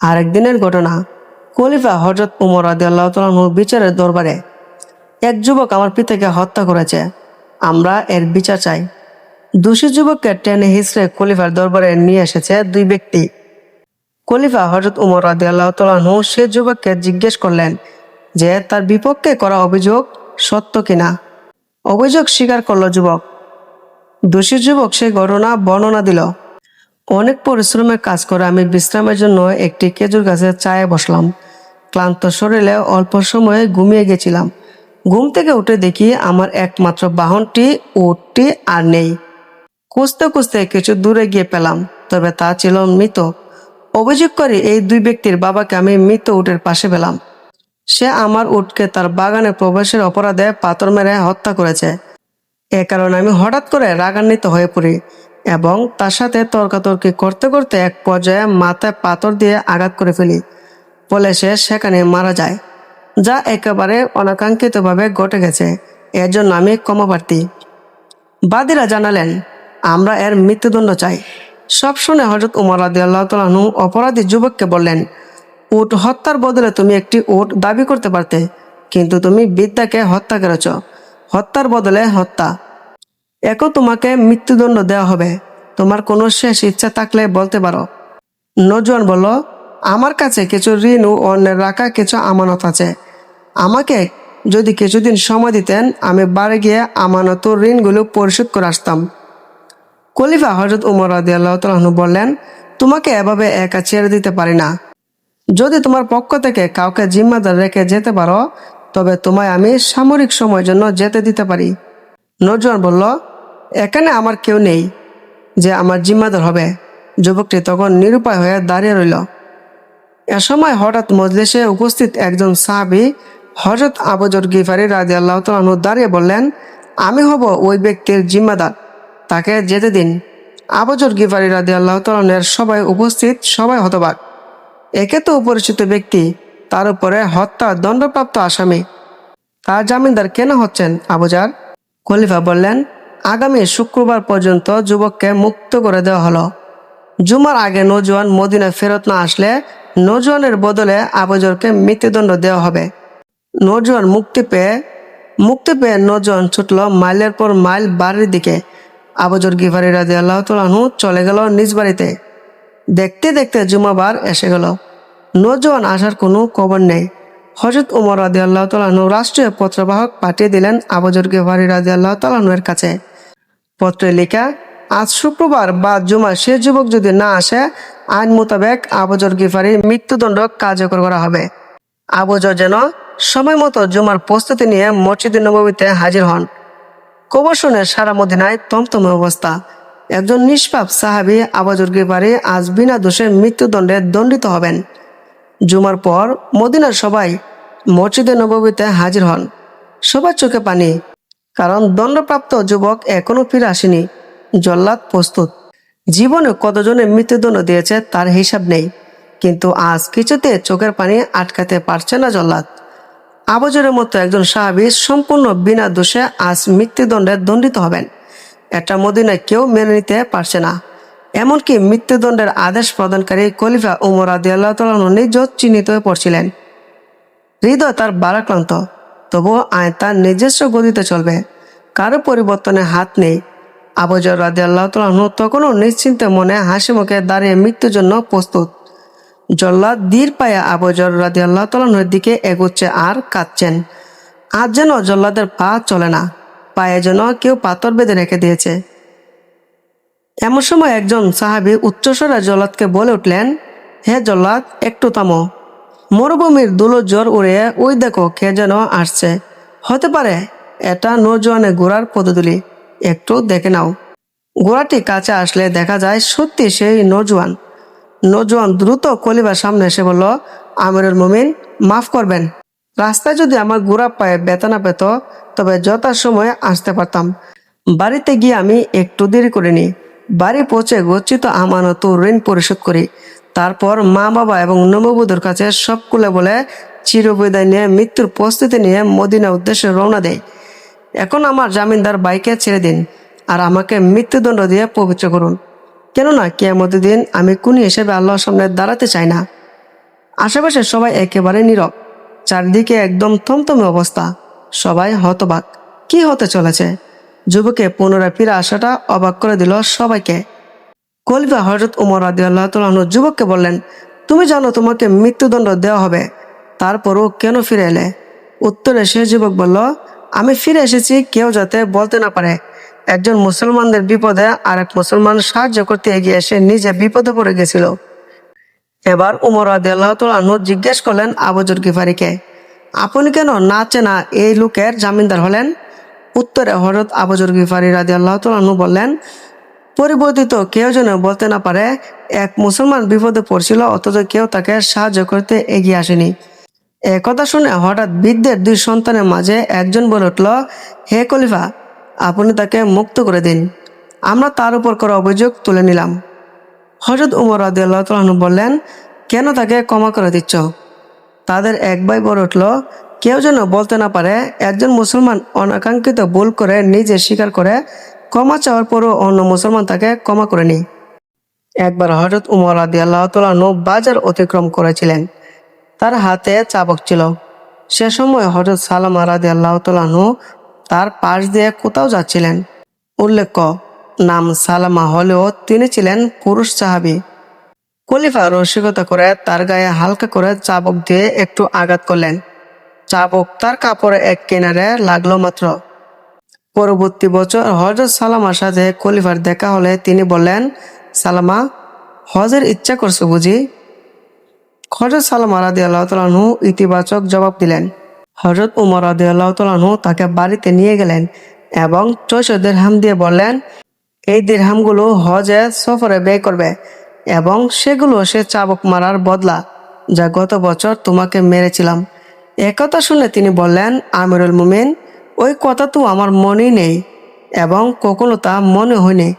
আরেকদিনের ঘটনা। খলিফা হজরত উমর আদি আল্লাহ বিচারের দরবারে এক যুবক আমার পিতাকে হত্যা করেছে। আমরা এর বিচার চাই। দোষী যুবককে টেনে হিসড়ে খলিফার দরবারে নিয়ে এসেছে দুই ব্যক্তি। খলিফা হজরত উমর রাদি আল্লাহ তালু সে যুবককে জিজ্ঞেস করলেন যে তার বিপক্ষে করা অভিযোগ সত্য কিনা? অভিযোগ স্বীকার করল যুবক। দোষী যুবক সে ঘটনা বর্ণনা দিল। অনেক পরিশ্রমের কাজ করে আমি বিশ্রামের জন্য একটি খেজুর গাছের চায়ে বসলাম। ক্লান্ত শরীরে অল্প সময়ে ঘুমিয়ে গেছিলাম। ঘুম থেকে উঠে দেখি আমার একমাত্র বাহনটি, উটটি আর নেই। খুঁজতে খুঁজতে কিছু দূরে গিয়ে পেলাম, তবে তা ছিল মৃত। অভিযোগ করি এই দুই ব্যক্তির বাবাকে আমি মৃত উটের পাশে পেলাম। সে আমার উটকে তার বাগানে প্রবেশের অপরাধে পাথর মেরে হত্যা করেছে। এ কারণে আমি হঠাৎ করে রাগান্বিত হয়ে পড়ি এবং তার সাথে তর্কাতর্কি করতে করতে এক পর্যায়ে মাথায় পাথর দিয়ে আঘাত করে ফেলি। ফলে সে সেখানে মারা যায়, যা একেবারে অনাকাঙ্ক্ষিতভাবে ঘটে গেছে। এর জন্য আমি ক্ষমাপ্রার্থী। বাদীরা জানালেন, আমরা এর মৃত্যুদণ্ড চাই। সব শুনে হজরত উমর আদি আল্লাহ অপরাধী যুবককে বললেন, উট হত্যার বদলে তুমি একটি উট দাবি করতে পারতে, কিন্তু তুমি বিদ্যাকে হত্যা করেছ। হত্যার বদলে হত্যা। একও তোমাকে মৃত্যুদণ্ড দেওয়া হবে। তোমার কোনো শেষ ইচ্ছা থাকলে বলতে পারো। নজওয়ান বলল, আমার কাছে কিছু ঋণ ও অন্যের রাখা কিছু আমানত আছে। আমাকে যদি কিছুদিন সময় দিতেন, আমি বাড়ি গিয়ে আমানত ঋণগুলো পরিশোধ করে আসতাম। খলিফা হজরত উমর আদি আল্লাহ বললেন, তোমাকে এভাবে একা ছেড়ে দিতে পারি না। যদি তোমার পক্ষ থেকে কাউকে জিম্মাদার রেখে যেতে পারো তবে তোমায় আমি সামরিক সময়ের জন্য যেতে দিতে পারি। নজওয়ান বলল, এখানে আমার কেউ নেই যে আমার জিম্মাদার হবে। যুবকটি তখন নিরুপায় হয়ে দাঁড়িয়ে রইল। এ সময় হঠাৎ মজলিসে উপস্থিত একজন সাহাবি হজরত আবজর গিফারি রাজি আল্লাহ তালু দাঁড়িয়ে বললেন, আমি হব ওই ব্যক্তির জিম্মাদার, তাকে যেতে দিন। আবজর গিফারি রাজি আল্লাহ তালনের সবাই উপস্থিত সবাই হতবাক। একে তো পরিচিত ব্যক্তি, তার উপরে হত্যা দণ্ডপ্রাপ্ত আসামি। তার জামিনদার কেন হচ্ছেন আবুজার খলিফা বললেন, আগামী শুক্রবার পর্যন্ত যুবককে মুক্ত করে দেওয়া হলো। জুমার আগে নজওয়ান মদিনা ফেরত না আসলে নজওয়ানের বদলে আবজরকে মৃত্যুদণ্ড দেওয়া হবে। নজওয়ান মুক্তি পেয়ে মুক্তি পেয়ে নজওয়ান ছুটল মাইলের পর মাইল বাড়ির দিকে। আবজর গিফারি রাজি আল্লাহ তালু চলে গেল নিজ বাড়িতে। দেখতে দেখতে জুমাবার এসে গেল। নজওয়ান আসার কোনো খবর নেই। হজরত উমর রাজি আল্লাহ তালাহনু রাষ্ট্রীয় পত্রবাহক পাঠিয়ে দিলেন আবজর গেভারি রাজি আল্লাহ তালাহনুয়ের কাছে। পত্রে লেখা, আজ শুক্রবার বা জুমা সে যুবক যদি না আসে, আইন মোতাবেক আবজর গিফারির মৃত্যুদণ্ড কার্যকর করা হবে। আবজর যেন সময় মতো জুমার প্রস্তুতি নিয়ে মসজিদ নবমীতে হাজির হন। কবর শুনে সারা মদিনায় তমতম অবস্থা। একজন নিষ্পাপ সাহাবি আবাজুর গিফারি আজ বিনা দোষে মৃত্যুদণ্ডে দণ্ডিত হবেন। জুমার পর মদিনার সবাই মসজিদে নবমীতে হাজির হন। সবার চোখে পানি, কারণ দণ্ডপ্রাপ্ত যুবক এখনও ফিরে আসেনি। জল্লাদ প্রস্তুত। জীবনে কতজনে মৃত্যুদণ্ড দিয়েছে তার হিসাব নেই, কিন্তু আজ কিছুতে চোখের পানি আটকাতে পারছে না জল্লাদ। আবজরের মতো একজন সাহাবি সম্পূর্ণ বিনা দোষে আজ মৃত্যুদণ্ডে দণ্ডিত হবেন। এটা মদিনায় কেউ মেনে নিতে পারছে না। এমনকি মৃত্যুদণ্ডের আদেশ প্রদানকারী খলিফা উমর আদি আল্লাহ নিজ চিহ্নিত হয়ে পড়ছিলেন। হৃদয় তার বারাক্রান্ত তবুও আয় তার নিজস্ব গতিতে চলবে। কারও পরিবর্তনে হাত নেই। আবজর রাদি আল্লাহ তালু তখনও নিশ্চিন্তে মনে হাসি মুখে দাঁড়িয়ে মৃত্যুর জন্য প্রস্তুত। জল্লাদ দীর পায়ে আবজর রাদি আল্লাহ তালুর দিকে এগোচ্ছে আর কাঁদছেন। আজ যেন জল্লাদের পা চলে না, পায়ে যেন কেউ পাথর বেঁধে রেখে দিয়েছে। এমন সময় একজন সাহাবি উচ্চস্বরে জল্লাদকে বলে উঠলেন, হে জল্লাদ একটু থামো। মরুভূমির দুলো জ্বর উড়ে ওই দেখো কে যেন আসছে। হতে পারে এটা নৌজওয়ানে ঘোড়ার পদতুলি একটু দেখে নাও। ঘোড়াটি কাছে আসলে দেখা যায় সত্যি সেই নজওয়ান নজওয়ান দ্রুত কলিবার সামনে এসে বলল, আমিরুল মুমিন, মাফ করবেন। রাস্তায় যদি আমার ঘোড়া পায়ে ব্যথা না পেত, তবে যথাসময়ে আসতে পারতাম। বাড়িতে গিয়ে আমি একটু দেরি করিনি। বাড়ি পৌঁছে গচ্ছিত আমানত ও ঋণ পরিশোধ করি। তারপর মা বাবা এবং নববধূর কাছে সব কুলে বলে চিরবিদায় নিয়ে মৃত্যুর প্রস্তুতি নিয়ে মদিনা উদ্দেশ্যে রওনা দেয় এখন আমার জামিনদার বাইকে ছেড়ে দিন আর আমাকে মৃত্যুদণ্ড দিয়ে পবিত্র করুন। কেননা কেয়ামতের দিন আমি কুনি হিসেবে আল্লাহর সামনে দাঁড়াতে চাই না। আশেপাশে সবাই একেবারে নীরব। চারদিকে একদম থমথমে অবস্থা। সবাই হতবাক। কি হতে চলেছে? যুবকে পুনরায় ফিরে আসাটা অবাক করে দিল সবাইকে। কলিফা হজরত উমর আদি আল্লাহ যুবককে বললেন, তুমি জানো তোমাকে মৃত্যুদণ্ড দেওয়া হবে। তারপরও কেন ফিরে এলে? উত্তরে সে যুবক বলল, আমি ফিরে এসেছি কেউ যাতে বলতে না পারে। একজন মুসলমানদের বিপদে আরেক মুসলমান সাহায্য করতে এগিয়ে এসে নিজে বিপদে পড়ে গেছিল। এবার উমর আদি আল্লাহ জিজ্ঞেস করলেন আবুজুর গিফারিকে, আপনি কেন না চেনা এই লোকের জামিনদার হলেন? উত্তরে হরত আবুজুর গিফারি রাজি আল্লাহ তালু বললেন, পরিবর্তিত কেউ যেন বলতে না পারে, এক মুসলমান বিপদে পড়ছিল, অথচ কেউ তাকে সাহায্য করতে এগিয়ে আসেনি। একথা শুনে হঠাৎ বৃদ্ধের দুই সন্তানের মাঝে একজন বলে উঠল, হে কলিফা আপনি তাকে মুক্ত করে দিন। আমরা তার উপর করা অভিযোগ তুলে নিলাম। হজরত উমর আদি আল্লাহ বললেন, কেন তাকে ক্ষমা করে দিচ্ছ? তাদের এক ভাই বলে উঠল কেউ যেন বলতে না পারে, একজন মুসলমান অনাকাঙ্ক্ষিত ভুল করে নিজে স্বীকার করে ক্ষমা চাওয়ার পরও অন্য মুসলমান তাকে ক্ষমা করে করেনি একবার হজরত উমর আদি আল্লাহ তালু বাজার অতিক্রম করেছিলেন। তার হাতে চাবক ছিল। সে সময় হজরত সালাম আরাদি আল্লাহ তালু তার পাশ দিয়ে কোথাও যাচ্ছিলেন। উল্লেখ্য, নাম সালামা হলেও তিনি ছিলেন পুরুষ সাহাবি। খলিফা রসিকতা করে তার গায়ে হালকা করে চাবক দিয়ে একটু আঘাত করলেন। চাবক তার কাপড়ে এক কিনারে লাগল মাত্র। পরবর্তী বছর হজরত সালামার সাথে খলিফার দেখা হলে তিনি বললেন, সালামা, হজের ইচ্ছা করছ বুঝি? হজরত সালামা রাদি আল্লাহ তালু ইতিবাচক জবাব দিলেন। হজরত উমর রাদি আল্লাহ তালু তাকে বাড়িতে নিয়ে গেলেন এবং চৈশ দেড়হাম দিয়ে বললেন, এই দেড়হামগুলো হজে সফরে ব্যয় করবে এবং সেগুলো সে চাবক মারার বদলা যা গত বছর তোমাকে মেরেছিলাম। একথা শুনে তিনি বললেন, আমিরুল মুমিন, ওই কথা তো আমার মনেই নেই এবং কখনো তা মনে হয়নি।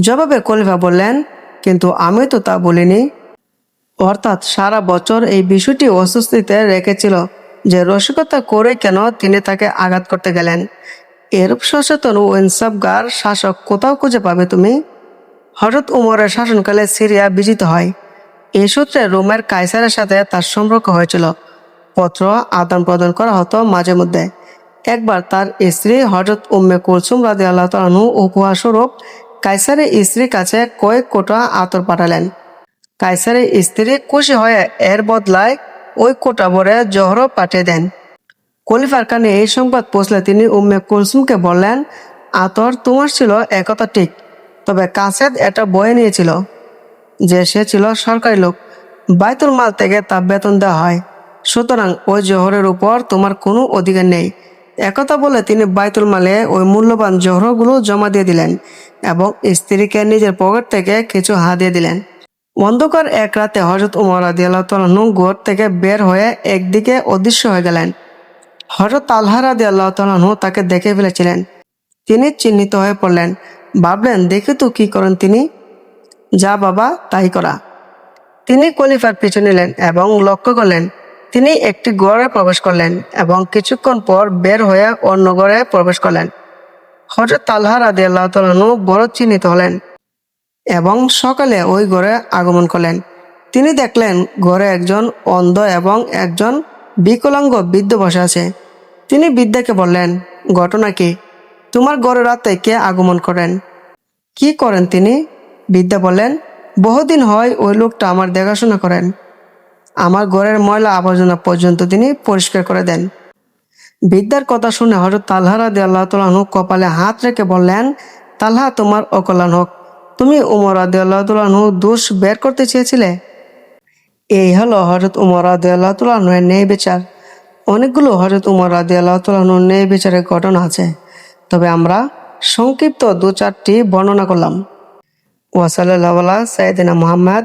জবাবে কলিফা বললেন, কিন্তু আমি তো তা বলিনি। অর্থাৎ সারা বছর এই বিষয়টি অস্বস্তিতে রেখেছিল যে রসিকতা করে কেন তিনি তাকে আঘাত করতে গেলেন। এরূপ সচেতন ও ইনসাফগার শাসক কোথাও খুঁজে পাবে তুমি? হঠাৎ উমরের শাসনকালে সিরিয়া বিজিত হয়। এই সূত্রে রোমের কাইসারের সাথে তার সম্পর্ক হয়েছিল। পত্র আদান প্রদান করা হতো মাঝে মধ্যে। একবার তার স্ত্রী হজরত উম্মে কুলসুম রাজি আল্লাহ তালু উপহাস্বরূপ কাইসারের স্ত্রীর কাছে কয়েক কোটা আতর পাঠালেন। কাইসারের স্ত্রী খুশি হয়ে এর বদলায় ওই কোটা ভরে জহর পাঠিয়ে দেন। কলিফার কানে এই সংবাদ পৌঁছলে তিনি উম্মে কুলসুমকে বললেন, আতর তোমার ছিল একথা ঠিক, তবে কাসেদ এটা বয়ে নিয়েছিল যে সে ছিল সরকারি লোক। বাইতুল মাল থেকে তা বেতন দেওয়া হয়। সুতরাং ওই জহরের উপর তোমার কোনো অধিকার নেই। একথা বলে তিনি বাইতুল মালে ওই মূল্যবান জহরগুলো জমা দিয়ে দিলেন এবং স্ত্রীকে নিজের পকেট থেকে কিছু হা দিয়ে দিলেন। অন্ধকার এক রাতে হজরত উমর আদিয়াল্লাহনু গোর থেকে বের হয়ে একদিকে অদৃশ্য হয়ে গেলেন। হজরত আল্লাহ রাদি আল্লাহ তালু তাকে দেখে ফেলেছিলেন। তিনি চিহ্নিত হয়ে পড়লেন, ভাবলেন, দেখে তো কি করেন তিনি? যা বাবা, তাই করা। তিনি কলিফার পিছু নিলেন এবং লক্ষ্য করলেন তিনি একটি গড়ে প্রবেশ করলেন এবং কিছুক্ষণ পর বের হয়ে অন্য গড়ে প্রবেশ করলেন। হজরত তাল্হা রাদি আল্লাহ তালু বড় চিহ্নিত হলেন এবং সকালে ওই ঘরে আগমন করলেন। তিনি দেখলেন ঘরে একজন অন্ধ এবং একজন বিকলাঙ্গ বৃদ্ধ বসে আছে। তিনি বিদ্যাকে বললেন, ঘটনা কি? তোমার ঘরে রাতে কে আগমন করেন? কি করেন তিনি? বিদ্যা বললেন, বহুদিন হয় ওই লোকটা আমার দেখাশোনা করেন। আমার ঘরের ময়লা আবর্জনা পর্যন্ত তিনি পরিষ্কার করে দেন। বিদ্যার কথা শুনে হজরত তালহা রাদি আল্লাহ তালু কপালে হাত রেখে বললেন, তালহা, তোমার অকল্যাণ হোক। তুমি উমর আদি আল্লাহ তালু দোষ বের করতে চেয়েছিলে? এই হলো হজরত উমর আদি আল্লাহ তালুর ন্যায় বিচার। অনেকগুলো হজরত উমর আদি আল্লাহ তালুর ন্যায় বিচারের ঘটনা আছে। তবে আমরা সংক্ষিপ্ত দু চারটি বর্ণনা করলাম। ওয়াসাল্লাহ সাইদিনা মুহাম্মদ